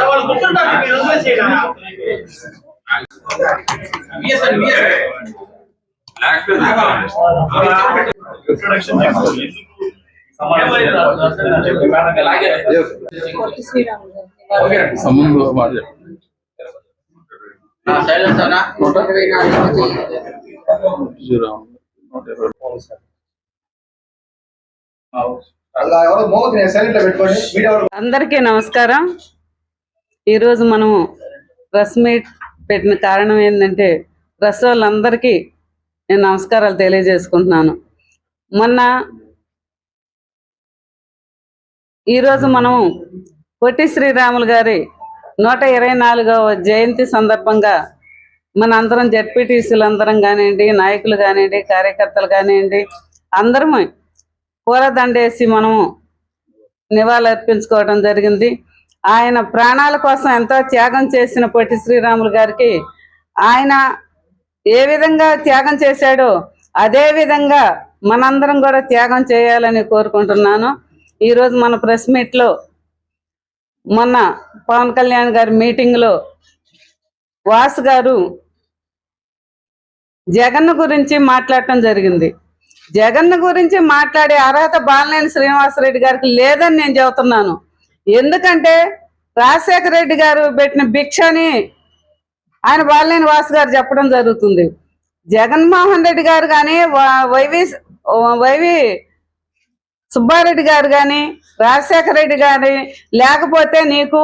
వాళ్ళు కూర్చుంటారు మీరు వదిలేసేయండి. విఎస్ఆర్ విఎస్ఆర్ సంబంధం మాట సైలెన్స్ అన్నా నూట జీరో నూట ఇరవై అందరికీ నమస్కారం. ఈరోజు మనము ప్రెస్ మీట్ పెట్టిన కారణం ఏంటంటే ప్రెస్ వాళ్ళందరికీ నేను నమస్కారాలు తెలియజేసుకుంటున్నాను. మొన్న ఈరోజు మనము పొట్టి శ్రీరాములు గారి నూట ఇరవై నాలుగవ జయంతి సందర్భంగా మన అందరం జడ్పీటీసీలు అందరం కానివ్వండి నాయకులు కానివ్వండి కార్యకర్తలు కానివ్వండి అందరం పూలదండేసి మనము నివాళులర్పించుకోవడం జరిగింది. ఆయన ప్రాణాల కోసం ఎంతో త్యాగం చేసిన పొట్టి శ్రీరాములు గారికి ఆయన ఏ విధంగా త్యాగం చేశాడో అదే విధంగా మనందరం కూడా త్యాగం చేయాలని కోరుకుంటున్నాను. ఈరోజు మన ప్రెస్ మీట్లో మొన్న పవన్ కళ్యాణ్ గారి మీటింగ్లో వాసు గారు జగన్ గురించి మాట్లాడటం జరిగింది. జగన్ గురించి మాట్లాడే అర్హత బాలనేని శ్రీనివాసరెడ్డి గారికి లేదని నేను చెబుతున్నాను. ఎందుకంటే రాజశేఖర రెడ్డి గారు పెట్టిన భిక్షని ఆయన బాలనేని వాసు గారు చెప్పడం జరుగుతుంది. జగన్మోహన్ రెడ్డి గారు కానీ వైవి వైవి సుబ్బారెడ్డి గారు కానీ రాజశేఖర రెడ్డి గారి లేకపోతే నీకు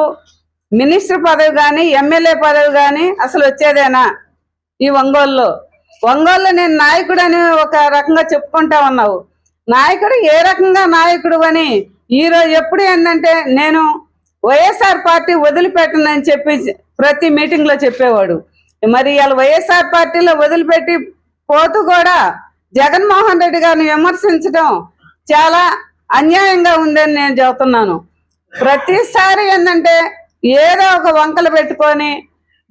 మినిస్టర్ పదవి కానీ ఎమ్మెల్యే పదవి కానీ అసలు వచ్చేదేనా ఈ ఒంగోలులో? ఒంగోలు నేను నాయకుడు అని ఒక రకంగా చెప్పుకుంటా ఉన్నావు. నాయకుడు ఏ రకంగా నాయకుడు అని ఈరోజు ఎప్పుడు ఏంటంటే నేను వైఎస్ఆర్ పార్టీ వదిలిపెట్టనని చెప్పి ప్రతి మీటింగ్లో చెప్పేవాడు. మరి ఇవాళ వైఎస్ఆర్ పార్టీలో వదిలిపెట్టి పోతూ కూడా జగన్మోహన్ రెడ్డి గారిని విమర్శించడం చాలా అన్యాయంగా ఉందని నేను చెబుతున్నాను. ప్రతిసారి ఏంటంటే ఏదో ఒక వంకలు పెట్టుకొని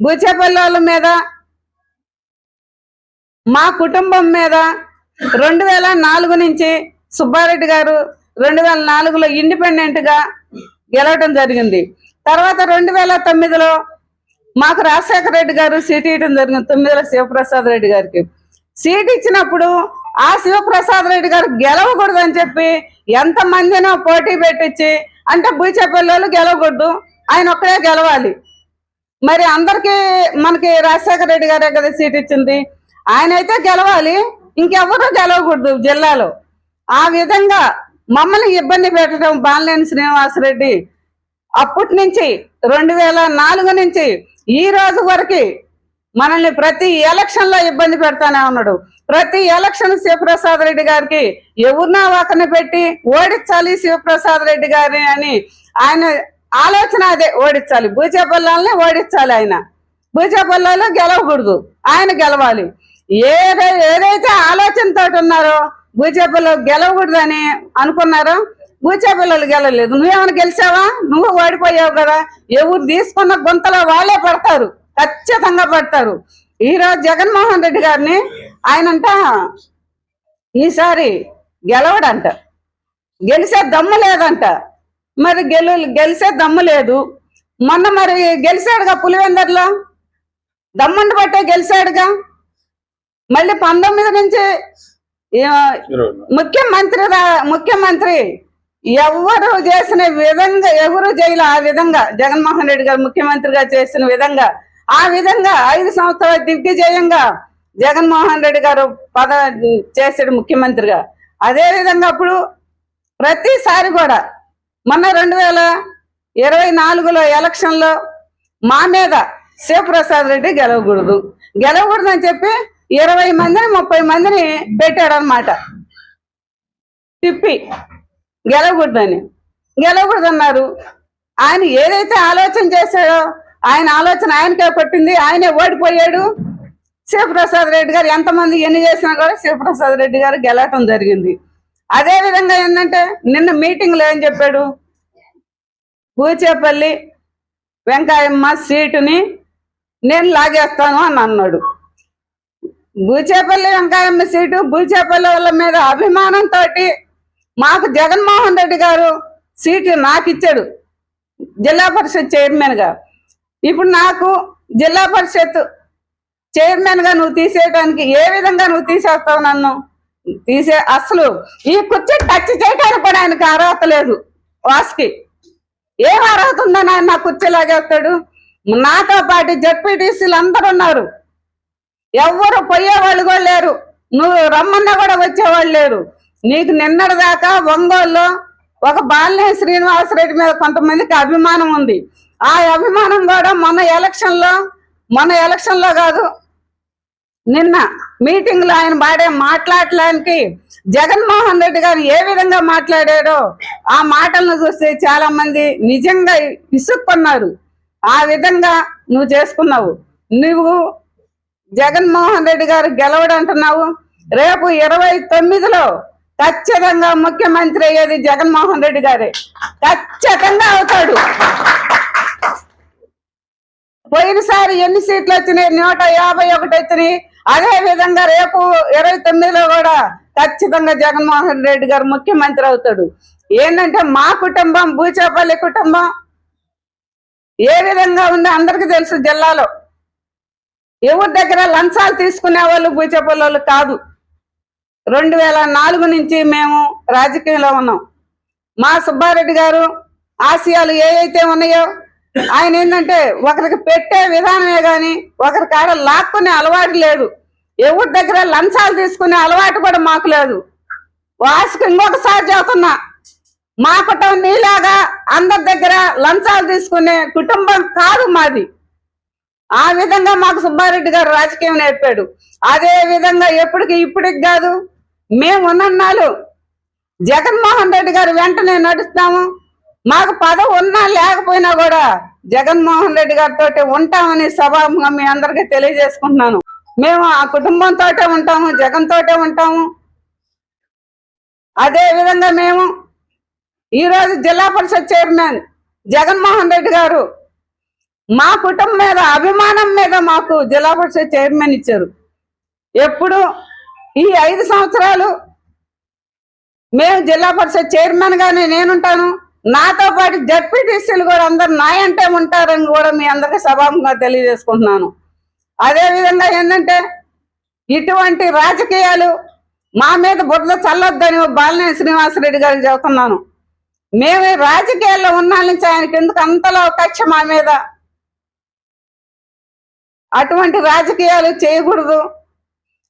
బూచేపల్లి మీద మా కుటుంబం మీద రెండు వేల నాలుగు నుంచి సుబ్బారెడ్డి గారు రెండు వేల నాలుగులో ఇండిపెండెంట్గా గెలవటం జరిగింది. తర్వాత రెండు వేల తొమ్మిదిలో మాకు రాజశేఖర రెడ్డి గారు సీట్ ఇవ్వడం జరిగింది తొమ్మిదిలో శివప్రసాద్ రెడ్డి గారికి. సీట్ ఇచ్చినప్పుడు ఆ శివప్రసాద్ రెడ్డి గారు గెలవకూడదని చెప్పి ఎంతమందినో పోటీ పెట్టించి అంటే బూచేపల్లి గెలవకూడదు ఆయన ఒక్కడే గెలవాలి. మరి అందరికీ మనకి రాజశేఖర రెడ్డి గారే కదా సీట్ ఇచ్చింది. ఆయన అయితే గెలవాలి. ఇంకెవరూ గెలవకూడదు జిల్లాలో. ఆ విధంగా మమ్మల్ని ఇబ్బంది పెట్టడం బాలినేని శ్రీనివాసరెడ్డి అప్పటి నుంచి రెండు వేల నాలుగు నుంచి ఈ రోజు వరకు మనల్ని ప్రతి ఎలక్షన్లో ఇబ్బంది పెడతానే ఉన్నాడు. ప్రతి ఎలక్షన్ శివప్రసాద్ రెడ్డి గారికి ఎవరినా ఒకరిని పెట్టి ఓడించాలి శివప్రసాద్ రెడ్డి గారిని అని ఆయన ఆలోచన అదే ఓడించాలి. భూజాపల్లాలని ఓడించాలి ఆయన. భూజాపల్లాలో గెలవకూడదు. ఆయన గెలవాలి. ఏదై ఏదైతే ఆలోచనతో ఉన్నారో భూచేపలు గెలవకూడదని అనుకున్నారో భూచేపల్లి గెలవలేదు. నువ్వేమైనా గెలిచావా? నువ్వు ఓడిపోయావు కదా. ఎవరు తీసుకున్న గుంతలో వాళ్ళే పడతారు. ఖచ్చితంగా పడతారు. ఈరోజు జగన్మోహన్ రెడ్డి గారిని ఆయనంట ఈసారి గెలవడంట. గెలిచే దమ్ము లేదంట. మరి గెలు గెలిచే దమ్ము లేదు. మొన్న మరి గెలిచాడుగా పులివెందర్లో? దమ్ముండి పట్టే గెలిచాడుగా? మళ్ళీ పంతొమ్మిది నుంచి ముఖ్యమంత్రి ముఖ్యమంత్రి ఎవరు చేసిన విధంగా ఎవరు చేయలే ఆ విధంగా జగన్మోహన్ రెడ్డి గారు ముఖ్యమంత్రిగా చేసిన విధంగా ఆ విధంగా ఐదు సంవత్సరాల దిగ్విజయంగా జగన్మోహన్ రెడ్డి గారు పద చేసాడు ముఖ్యమంత్రిగా. అదే విధంగా అప్పుడు ప్రతిసారి కూడా మొన్న రెండు వేల ఇరవై నాలుగులో ఎలక్షన్లో మా మీద శివప్రసాద్ రెడ్డి గెలవకూడదు. గెలవకూడదు అని చెప్పి ఇరవై మందిని ముప్పై మందిని పెట్టాడు అనమాట తిప్పి. గెలవకూడదని. గెలవకూడదన్నారు. ఆయన ఏదైతే ఆలోచన చేశాడో ఆయన ఆలోచన ఆయనకే పట్టింది ఆయనే ఓడిపోయాడు. శివప్రసాద్ రెడ్డి గారు ఎంతమంది ఎన్ని చేసినా కూడా శివప్రసాద్ రెడ్డి గారు గెలవటం జరిగింది. అదే విధంగా ఏంటంటే నిన్న మీటింగ్లో ఏం చెప్పాడు? పూచేపల్లి వెంకాయమ్మ సీటుని నేను లాగేస్తాను అని అన్నాడు. బూచేపల్లి వెంకాయమ్మ సీటు భూచేపల్లి వాళ్ళ మీద అభిమానంతో మాకు జగన్మోహన్ రెడ్డి గారు సీటు నాకు ఇచ్చాడు జిల్లా పరిషత్ చైర్మన్గా. ఇప్పుడు నాకు జిల్లా పరిషత్ చైర్మన్గా నువ్వు తీసేయడానికి ఏ విధంగా నువ్వు తీసేస్తావు నన్ను? తీసే అసలు ఈ కుర్చీ టచ్ చేయడానికి కూడా ఆయనకు అర్హత లేదు వాసుకి. ఏం అర్హత ఉందని ఆయన నా కుర్చీ లాగేస్తాడు నాతో పాటు జడ్పీటీసీలు అందరు ఉన్నారు. ఎవ్వరు పోయేవాళ్ళు కూడా లేరు. నువ్వు రమ్మన్నా కూడా వచ్చేవాళ్ళు లేరు. నీకు నిన్నటిదాకా ఒంగోలులో ఒక బాలినే శ్రీనివాసరెడ్డి మీద కొంతమందికి అభిమానం ఉంది. ఆ అభిమానం కూడా మొన్న ఎలక్షన్లో మన మొన్న కాదు నిన్న మీటింగ్లో ఆయన పాడే మాట్లాడటానికి జగన్మోహన్ రెడ్డి గారు ఏ విధంగా మాట్లాడాడో ఆ మాటలను చూస్తే చాలా మంది నిజంగా విసుక్కున్నారు. ఆ విధంగా నువ్వు చేసుకున్నావు. నువ్వు జగన్మోహన్ రెడ్డి గారు గెలవడు అంటున్నావు రేపు ఇరవై తొమ్మిదిలో ఖచ్చితంగా ముఖ్యమంత్రి అయ్యేది జగన్మోహన్ రెడ్డి గారే. ఖచ్చితంగా అవుతాడు. పోయినసారి ఎన్ని సీట్లు వచ్చినాయి? నూట యాభై ఒకటి వచ్చినాయి. అదే విధంగా రేపు ఇరవై తొమ్మిదిలో కూడా ఖచ్చితంగా జగన్మోహన్ రెడ్డి గారు ముఖ్యమంత్రి అవుతాడు. ఏంటంటే మా కుటుంబం భూచేపల్లి కుటుంబం ఏ విధంగా ఉందో అందరికీ తెలుసు జిల్లాలో. ఎవరి దగ్గర లంచాలు తీసుకునే వాళ్ళు బూచేపల్లి కాదు. రెండు వేల నాలుగు నుంచి మేము రాజకీయంలో ఉన్నాం. మా సుబ్బారెడ్డి గారు ఆశయాలు ఏవైతే ఉన్నాయో ఆయన ఏంటంటే ఒకరికి పెట్టే విధానమే కానీ ఒకరి కాడ లాక్కునే అలవాటు లేదు. ఎవరి దగ్గర లంచాలు తీసుకునే అలవాటు కూడా మాకు లేదు. వాసుకు ఇంకొకసారి చెబుతున్నా మా కుటుంబం నీలాగా అందరి దగ్గర లంచాలు తీసుకునే కుటుంబం కాదు మాది. ఆ విధంగా మాకు సుబ్బారెడ్డి గారు రాజకీయం నేర్పాడు. అదే విధంగా ఎప్పటికి ఇప్పటికి కాదు మేము ఉన్నన్నాళ్ళు జగన్మోహన్ రెడ్డి గారు వెంటనే నడుస్తాము. మాకు పదవి ఉన్నా లేకపోయినా కూడా జగన్మోహన్ రెడ్డి గారితో ఉంటామని సభాముఖంగా మీ అందరికీ తెలియజేసుకుంటున్నాను. మేము ఆ కుటుంబంతో ఉంటాము జగన్ తోటే ఉంటాము. అదే విధంగా మేము ఈరోజు జిల్లా పరిషత్ చైర్మన్ జగన్మోహన్ రెడ్డి గారు మా కుటుంబం మీద అభిమానం మీద మాకు జిల్లా పరిషత్ చైర్మన్ ఇచ్చారు. ఎప్పుడు ఈ ఐదు సంవత్సరాలు మేము జిల్లా పరిషత్ చైర్మన్గానే నేనుంటాను. నాతో పాటు జడ్పీటీసీలు కూడా అందరు నా అంటే ఉంటారని కూడా మీ అందరికీ సభాముగా తెలియజేసుకుంటున్నాను. అదే విధంగా ఏంటంటే ఇటువంటి రాజకీయాలు మా మీద బురద చల్లొద్దని బాలినేని శ్రీనివాసరెడ్డి గారికి చెబుతున్నాను. మేము రాజకీయాల్లో ఉన్న నుంచి ఆయనకి ఎందుకు అంతలో కక్ష మా మీద అటువంటి రాజకీయాలు చేయకూడదు.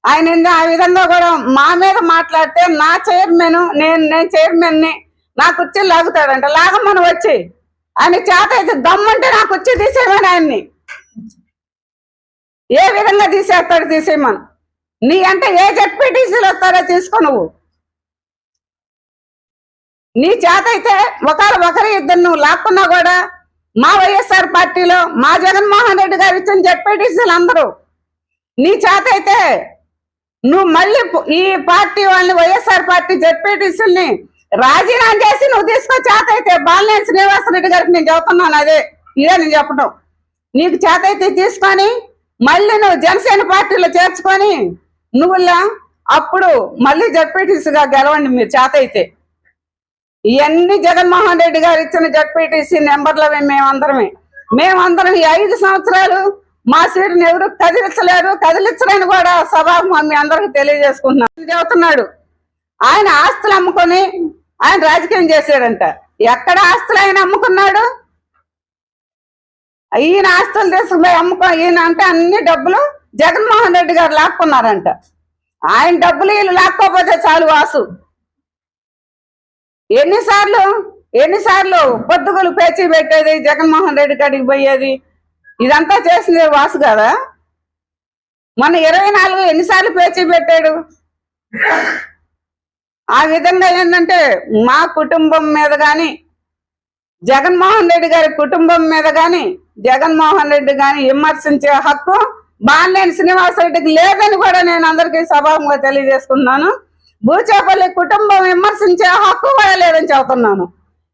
ఆయన ఆ విధంగా కూడా మా మీద మాట్లాడితే నా చైర్మన్ నేను నేను చైర్మన్ని నా కుర్చీ లాగుతాడంట. లాగమని వచ్చి ఆయన చేత అయితే దమ్మంటే నా కుర్చీ తీసేయమని ఆయన్ని. ఏ విధంగా తీసేస్తాడు తీసేయమని. నీ అంటే ఏ జడ్పీటీసీలు వస్తారో తీసుకో నువ్వు. నీ చేత అయితే ఒకరు ఒకరి ఇద్దరు నువ్వు లాక్కున్నా కూడా మా వైఎస్ఆర్ పార్టీలో మా జగన్మోహన్ రెడ్డి గారు ఇచ్చిన జడ్పీటీసీలు అందరూ. నీ చేత అయితే నువ్వు మళ్ళీ ఈ పార్టీ వాళ్ళని వైఎస్ఆర్ పార్టీ జడ్పీటీసీని రాజీనామా చేసి నువ్వు తీసుకో చేత అయితే. బాలినేని శ్రీనివాసరెడ్డి గారికి నేను చెబుతున్నాను అదే. ఇదే నేను చెప్పడం నీకు చేత అయితే తీసుకొని మళ్ళీ నువ్వు జనసేన పార్టీలో చేర్చుకొని నువ్వులా అప్పుడు మళ్ళీ జడ్పీటీసీగా గెలవండి మీరు చేత అయితే. ఇవన్నీ జగన్మోహన్ రెడ్డి గారు ఇచ్చిన జడ్పీటీసీ నెంబర్లవే మేమందరమే. మేమందరం ఈ ఐదు సంవత్సరాలు మా సీటును ఎవరు కదిలించలేరు కదిలించలేని కూడా సభాముఖం మీ అందరికి తెలియజేసుకుంటున్నాను. చెబుతున్నాడు? ఆయన ఆస్తులు అమ్ముకొని ఆయన రాజకీయం చేశాడంట. ఎక్కడ ఆస్తులు ఆయన అమ్ముకున్నాడు? ఈయన ఆస్తులు తీసుకుపోయి అమ్ముకో ఈయన అంటే అన్ని డబ్బులు జగన్మోహన్ రెడ్డి గారు లాక్కున్నారంట. ఆయన డబ్బులు వీళ్ళు లాక్కోపోతే చాలు వాసు. ఎన్నిసార్లు? ఎన్నిసార్లు పొద్దుగులు పేచీ పెట్టేది? జగన్మోహన్ రెడ్డి కాడికి పోయేది? ఇదంతా చేసింది వాసు కదా మొన్న ఇరవై నాలుగు ఎన్నిసార్లు పేచీ పెట్టాడు? ఆ విధంగా ఏంటంటే మా కుటుంబం మీద కానీ జగన్మోహన్ రెడ్డి గారి కుటుంబం మీద కానీ జగన్మోహన్ రెడ్డి గాని విమర్శించే హక్కు బాలినేని శ్రీనివాసరెడ్డికి లేదని కూడా నేను అందరికీ సభాముగా తెలియజేసుకున్నాను భూచేపల్లి కుటుంబం విమర్శించే హక్కు కూడా లేదని చెబుతున్నాను.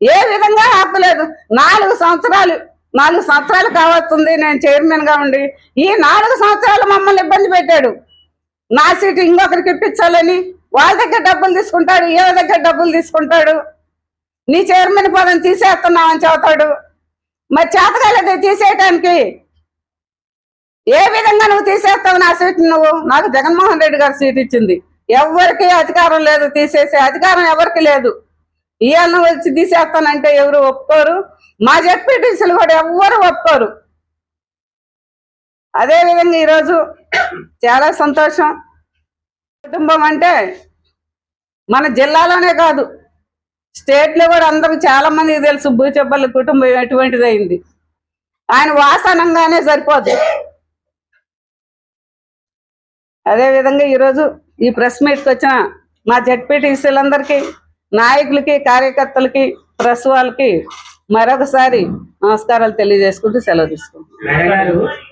ఏ విధంగా హక్కు లేదు? నాలుగు సంవత్సరాలు నాలుగు సంవత్సరాలు కావస్తుంది నేను చైర్మన్గా ఉండి. ఈ నాలుగు సంవత్సరాలు మమ్మల్ని ఇబ్బంది పెట్టాడు. నా సీటు ఇంకొకరికి ఇప్పించాలని వాళ్ళ దగ్గర డబ్బులు తీసుకుంటాడు ఏ దగ్గర డబ్బులు తీసుకుంటాడు. నీ చైర్మన్ పదం తీసేస్తున్నామని చెబుతాడు. మరి చేతకాలేదు తీసేయటానికి ఏ విధంగా నువ్వు తీసేస్తావు నా సీట్ నువ్వు? నాకు జగన్మోహన్ రెడ్డి గారు సీట్ ఇచ్చింది. ఎవరికి అధికారం లేదు తీసేసే అధికారం ఎవరికి లేదు? ఇవాళ వచ్చి తీసేస్తానంటే ఎవరు ఒప్పుకోరు? మా జడ్పీటీసీలు కూడా ఎవ్వరు ఒప్పుకోరు. అదే విధంగా ఈరోజు చాలా సంతోషం. కుటుంబం అంటే మన జిల్లాలోనే కాదు స్టేట్లో కూడా అందరూ చాలా మందికి తెలుసు భూచెబ్బల కుటుంబం ఎటువంటిది అయింది ఆయన వాసనంగానే సరిపోతుంది అదే విధంగా ఈరోజు ఈ ప్రెస్ మీట్కి వచ్చిన మా జడ్పీటీసీలందరికీ నాయకులకి కార్యకర్తలకి ప్రెస్ వాళ్ళకి మరొకసారి నమస్కారాలు తెలియజేసుకుంటూ సెలవు తీసుకుంటాం